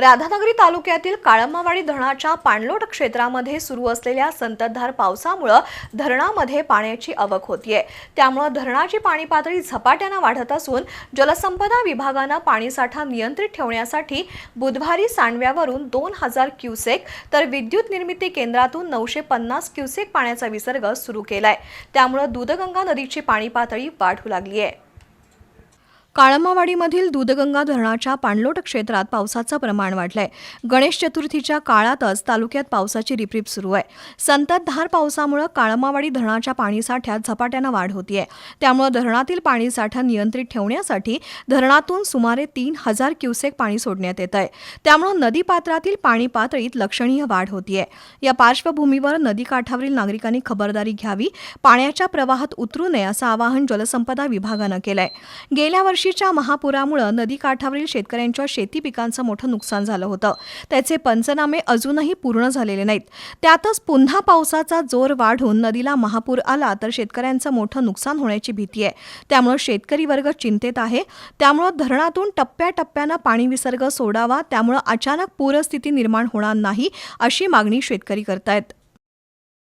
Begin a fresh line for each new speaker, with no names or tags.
राधानगरी तालुक्यातील काळंबावाडी धरणाच्या पाणलोट क्षेत्रामध्ये सुरू असलेल्या संततधार पावसामुळं धरणामध्ये पाण्याची आवक होतीये. त्यामुळं धरणाची पाणी पातळी झपाट्यानं वाढत असून जलसंपदा विभागानं पाणीसाठा नियंत्रित ठेवण्यासाठी बुधवारी सांडव्यावरून दोन हजार क्युसेक तर विद्युत निर्मिती केंद्रातून नऊशे पन्नास क्युसेक पाण्याचा विसर्ग सुरू केलाय. त्यामुळं दूधगंगा नदीची पाणी पातळी वाढू लागली आहे काळमावाडीमधील दूधगंगा धरणाच्या पाणलोट क्षेत्रात पावसाचं प्रमाण वाढलंय. गणेश चतुर्थीच्या काळातच तालुक्यात पावसाची रिपरिप सुरू आहे. संततधार पावसामुळे काळमावाडी धरणाच्या पाणीसाठ्यात झपाट्यानं वाढ होतीये. त्यामुळे धरणातील पाणीसाठा नियंत्रित ठेवण्यासाठी धरणातून सुमारे तीन हजार क्युसेक पाणी सोडण्यात येत आहे त्यामुळे नदीपात्रातील पाणी पातळीत लक्षणीय वाढ होतीये. या पार्श्वभूमीवर नदीकाठावरील नागरिकांनी खबरदारी घ्यावी पाण्याच्या प्रवाहात उतरू नये असं आवाहन जलसंपदा विभागानं केलंय. गेल्या वर्षी वर्षीच्या महापुरामुळं नदीकाठावरील शेतकऱ्यांच्या शेती पिकांचं मोठं नुकसान झालं होतं. त्याचे पंचनामे अजूनही पूर्ण झालेले नाहीत. त्यातच पुन्हा पावसाचा जोर वाढून नदीला महापूर आला तर शेतकऱ्यांचं मोठं नुकसान होण्याची भीती आहे. त्यामुळे शेतकरी वर्ग चिंतेत आहे. त्यामुळं धरणातून टप्प्याटप्प्यानं पाणी विसर्ग सोडावा. त्यामुळं अचानक पूरस्थिती निर्माण होणार नाही अशी मागणी शेतकरी करतायत.